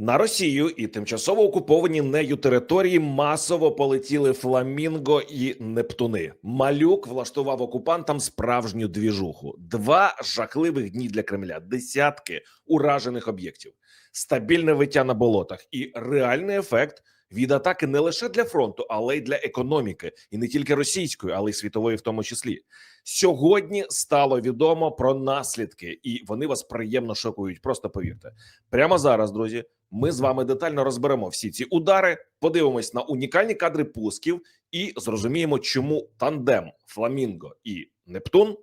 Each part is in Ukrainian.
На Росію і тимчасово окуповані нею території масово полетіли фламінго і Нептуни. Малюк влаштував окупантам справжню двіжуху. Два жахливих дні для Кремля, десятки уражених об'єктів, стабільне виття на болотах і реальний ефект від атаки не лише для фронту, але й для економіки, і не тільки російської, але й світової, в тому числі. Сьогодні стало відомо про наслідки, і вони вас приємно шокують. Просто повірте, прямо зараз, друзі. Ми з вами детально розберемо всі ці удари, подивимось на унікальні кадри пусків і зрозуміємо, чому тандем Фламінго і Нептун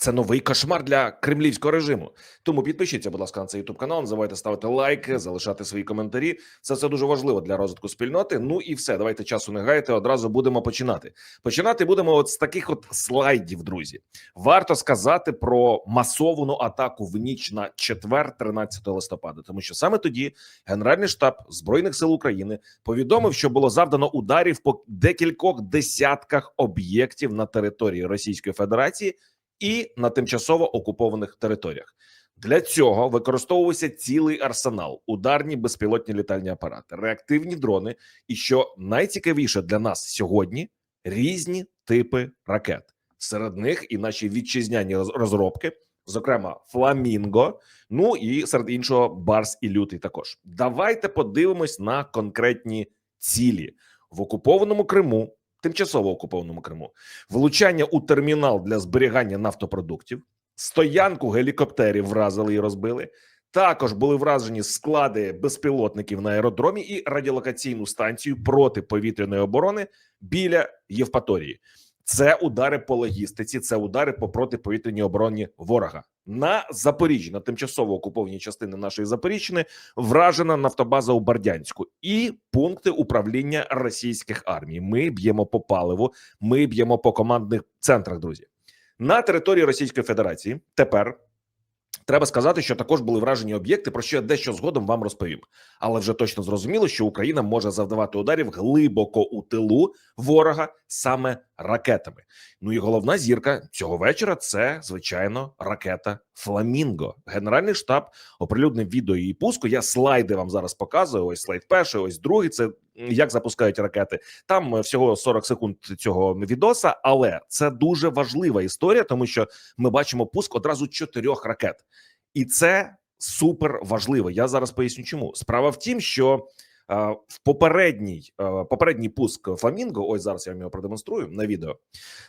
це новий кошмар для кремлівського режиму. Тому підпишіться, будь ласка, на цей ютуб канал. Не забувайте ставити лайки, залишати свої коментарі. Це все дуже важливо для розвитку спільноти. Ну і все, давайте часу не гаяти. Одразу будемо починати. Починати будемо от з таких от слайдів, друзі. Варто сказати про масовану атаку в ніч на четвер, 13 листопада, тому що саме тоді Генеральний штаб збройних сил України повідомив, що було завдано ударів по декількох десятках об'єктів на території Російської Федерації і на тимчасово окупованих територіях. Для цього використовувався цілий арсенал: ударні безпілотні літальні апарати, реактивні дрони, і що найцікавіше для нас сьогодні різні типи ракет. Серед них і наші вітчизняні розробки, зокрема Фламінго. Ну і серед іншого Барс і Лютий. Також давайте подивимось на конкретні цілі в окупованому Криму, тимчасово окупованому Криму влучання у термінал для зберігання нафтопродуктів, стоянку гелікоптерів вразили і розбили. Також були вражені склади безпілотників на аеродромі і радіолокаційну станцію протиповітряної оборони біля Євпаторії. Це удари по логістиці, це удари по протиповітряній обороні ворога на Запоріжжі, на тимчасово окупованій частини нашої Запоріжжини, вражена нафтобаза у Бердянську і пункти управління російських армій. Ми б'ємо по паливу, ми б'ємо по командних центрах. Друзі, на території Російської Федерації тепер треба сказати, що також були вражені об'єкти, про що я дещо згодом вам розповім. Але вже точно зрозуміло, що Україна може завдавати ударів глибоко у тилу ворога саме ракетами. Ну і головна зірка цього вечора це звичайно ракета Фламінго. Генеральний штаб оприлюднив відео її пуску. Я слайди вам зараз показую. Ось слайд перший, ось другий. Це як запускають ракети. Там е, всього 40 секунд цього відоса, але це дуже важлива історія, тому що ми бачимо пуск одразу чотирьох ракет, і це супер важливо. Я зараз поясню, чому справа в тім, що е, в попередній е, попередній пуск Фламінго, ось зараз я вам його продемонструю на відео.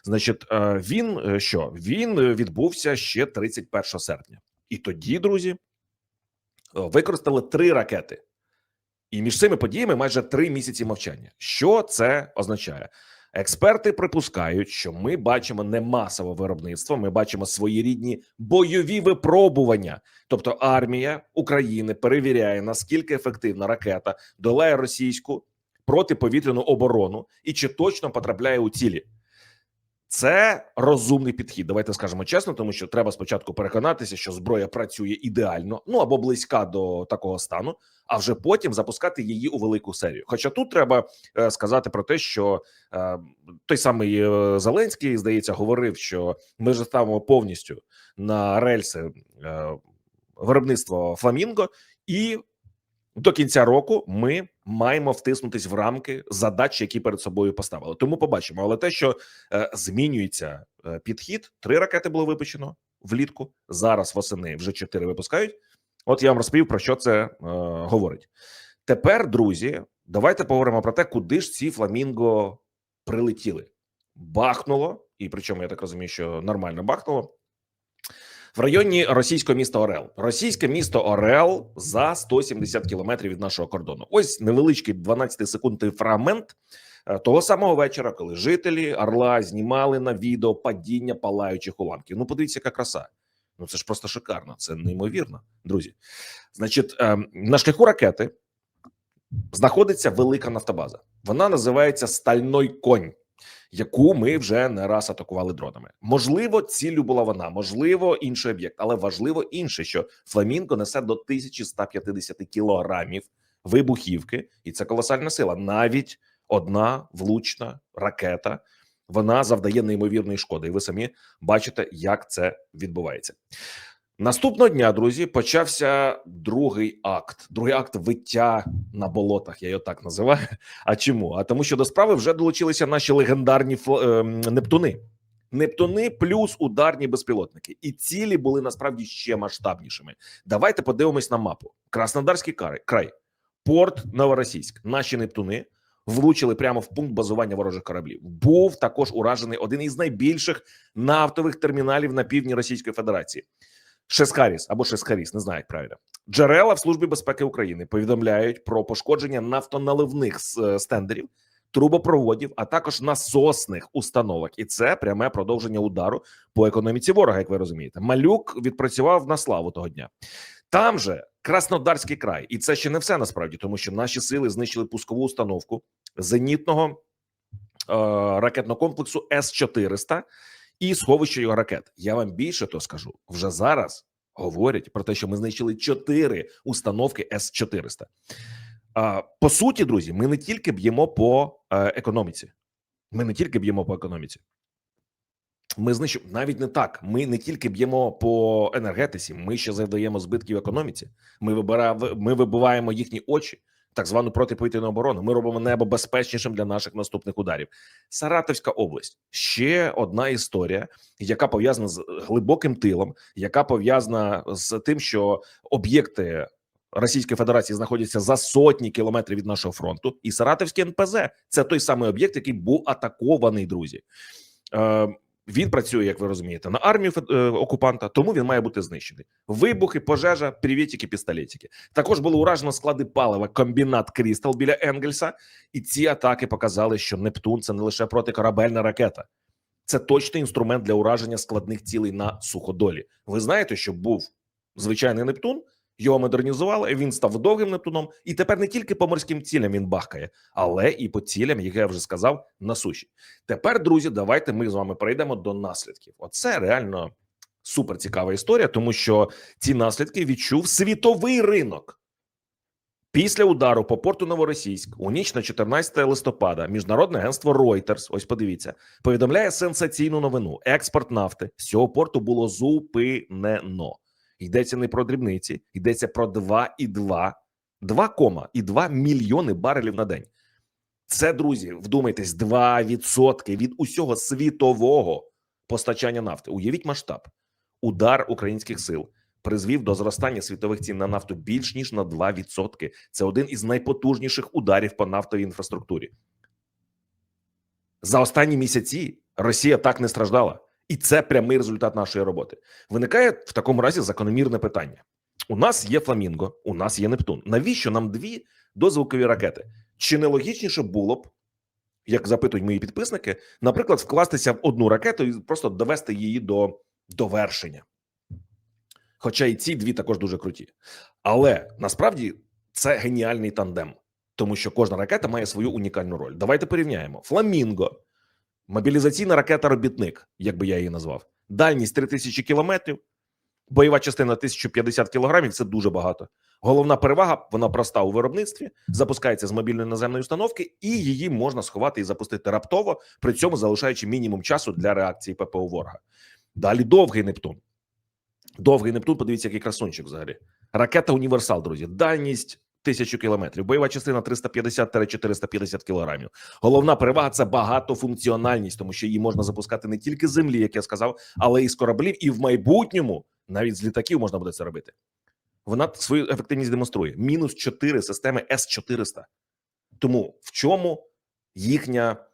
Значить, він що він відбувся ще 31 серпня, і тоді, друзі, використали три ракети. І між цими подіями майже три місяці мовчання. Що це означає? Експерти припускають, що ми бачимо не масове виробництво, ми бачимо своєрідні бойові випробування. Тобто, армія України перевіряє наскільки ефективна ракета долає російську протиповітряну оборону і чи точно потрапляє у цілі. Це розумний підхід. Давайте скажемо чесно, тому що треба спочатку переконатися, що зброя працює ідеально, ну або близька до такого стану, а вже потім запускати її у велику серію. Хоча тут треба е, сказати про те, що е, той самий е, Зеленський, здається, говорив, що ми ж ставимо повністю на рельси е, виробництво Фламінго, і до кінця року ми маємо втиснутись в рамки задач, які перед собою поставили. Тому побачимо. Але те, що е, змінюється е, підхід, три ракети було випущено влітку. Зараз восени вже чотири випускають. От я вам розповів про що це е, говорить. Тепер, друзі, давайте поговоримо про те, куди ж ці фламінго прилетіли. Бахнуло, і причому я так розумію, що нормально бахнуло. В районі російського міста Орел, російське місто Орел за 170 кілометрів від нашого кордону. Ось невеличкий 12-секундний фрагмент е, того самого вечора, коли жителі Орла знімали на відео падіння палаючих уламків. Ну, подивіться, яка краса. Ну це ж просто шикарно, це неймовірно, друзі. Значить, е, на шляху ракети знаходиться велика нафтобаза. Вона називається Стальной конь, яку ми вже не раз атакували дронами. Можливо, ціллю була вона, можливо, інший об'єкт, але важливо інше, що Фламінго несе до 1150 кілограмів вибухівки, і це колосальна сила. Навіть одна влучна ракета вона завдає неймовірної шкоди, і ви самі бачите, як це відбувається. Наступного дня, друзі, почався другий акт. Другий акт виття на болотах. Я його так називаю. А чому? А тому, що до справи вже долучилися наші легендарні фл- ем, Нептуни. Нептуни плюс ударні безпілотники, і цілі були насправді ще масштабнішими. Давайте подивимось на мапу: Краснодарський край, порт Новоросійськ. Наші Нептуни влучили прямо в пункт базування ворожих кораблів. Був також уражений один із найбільших нафтових терміналів на півдні Російської Федерації. Шескаріс або Шескаріс, не знаю, як правильно. Джерела в службі безпеки України повідомляють про пошкодження нафтоналивних стендерів, трубопроводів, а також насосних установок. І це пряме продовження удару по економіці ворога, як ви розумієте. Малюк відпрацював на славу того дня. Там же Краснодарський край, і це ще не все насправді, тому що наші сили знищили пускову установку зенітного е, ракетного комплексу С 400 і сховище його ракет. Я вам більше то скажу вже зараз. Говорять про те, що ми знищили чотири установки С 400 По суті, друзі, ми не тільки б'ємо по е, економіці, ми не тільки б'ємо по економіці. Ми знищимо навіть не так. Ми не тільки б'ємо по енергетиці, ми ще завдаємо збитків економіці. Ми вибираємо, ми вибиваємо їхні очі, так звану протиповітряну оборону. Ми робимо небо безпечнішим для наших наступних ударів. Саратовська область ще одна історія, яка пов'язана з глибоким тилом, яка пов'язана з тим, що об'єкти Російської Федерації знаходяться за сотні кілометрів від нашого фронту, і Саратовський НПЗ це той самий об'єкт, який був атакований, друзі. Е, він працює, як ви розумієте, на армію е, окупанта, тому він має бути знищений. Вибухи, пожежа, привітики, пістолетики. Також було уражено склади палива, комбінат Крістал біля Енгельса. І ці атаки показали, що Нептун це не лише протикорабельна ракета, це точний інструмент для ураження складних цілей на суходолі. Ви знаєте, що був звичайний Нептун, його модернізували. Він став довгим Нептуном, і тепер не тільки по морським цілям він бахкає, але і по цілям, як я вже сказав, на суші. Тепер, друзі, давайте ми з вами перейдемо до наслідків. Оце реально супер цікава історія, тому що ці наслідки відчув світовий ринок. Після удару по порту Новоросійськ у ніч на 14 листопада міжнародне агентство Reuters, ось подивіться, повідомляє сенсаційну новину: експорт нафти з цього порту було зупинено. Йдеться не про дрібниці, йдеться про 2,2 2,2 мільйони барелів на день. Це, друзі, вдумайтесь, 2% від усього світового постачання нафти. Уявіть масштаб. Удар українських сил призвів до зростання світових цін на нафту більш ніж на 2%. Це один із найпотужніших ударів по нафтовій інфраструктурі. За останні місяці Росія так не страждала, і це прямий результат нашої роботи. Виникає в такому разі закономірне питання: у нас є Фламінго, у нас є Нептун. Навіщо нам дві дозвукові ракети? Чи не логічніше було б, як запитують мої підписники, наприклад, вкластися в одну ракету і просто довести її до довершення? Хоча і ці дві також дуже круті. Але насправді це геніальний тандем, тому що кожна ракета має свою унікальну роль. Давайте порівняємо: Фламінго, мобілізаційна ракета робітник, як би я її назвав, дальність 3000 кілометрів, бойова частина 1050 кілограмів це дуже багато. Головна перевага вона проста у виробництві, запускається з мобільної наземної установки, і її можна сховати і запустити раптово, при цьому залишаючи мінімум часу для реакції ППО ворога. Далі довгий Нептун. Довгий Нептун, подивіться, який красунчик взагалі. Ракета Універсал, друзі. Дальність тисячу кілометрів. Бойова частина 350-450 кілограмів. Головна перевага це багатофункціональність, тому що її можна запускати не тільки з землі, як я сказав, але і з кораблів, і в майбутньому навіть з літаків можна буде це робити. Вона свою ефективність демонструє. Мінус 4 системи С-400. Тому в чому їхня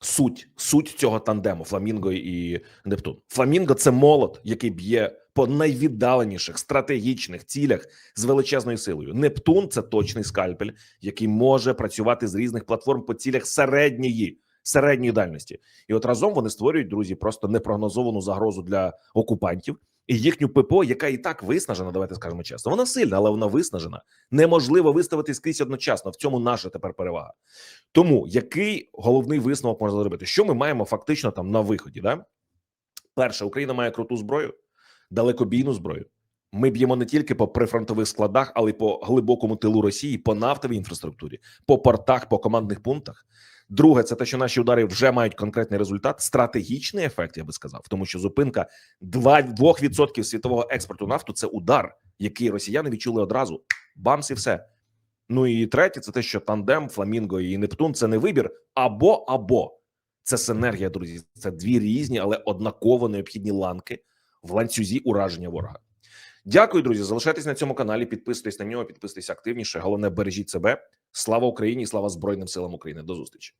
суть, суть цього тандему Фламінго і Нептун? Фламінго це молот, який б'є по найвіддаленіших стратегічних цілях з величезною силою. Нептун це точний скальпель, який може працювати з різних платформ по цілях середньої. Середньої дальності, і от разом вони створюють друзі просто непрогнозовану загрозу для окупантів і їхню ППО, яка і так виснажена. Давайте скажемо чесно. Вона сильна, але вона виснажена. Неможливо виставити скрізь одночасно. В цьому наша тепер перевага. Тому який головний висновок можна зробити? Що ми маємо фактично там на виході? Да? Перше, Україна має круту зброю, далекобійну зброю. Ми б'ємо не тільки по прифронтових складах, але й по глибокому тилу Росії, по нафтовій інфраструктурі, по портах, по командних пунктах. Друге, це те, що наші удари вже мають конкретний результат, стратегічний ефект, я би сказав, тому що зупинка 2, 2% світового експорту нафту це удар, який росіяни відчули одразу. Бамс і все. Ну і третє, це те, що тандем, Фламінго і Нептун це не вибір або або це синергія, друзі. Це дві різні, але однаково необхідні ланки в ланцюзі ураження ворога. Дякую, друзі. Залишайтесь на цьому каналі, підписуйтесь на нього, підписуйтесь активніше. Головне, бережіть себе. Слава Україні! Слава Збройним силам України. До зустрічі.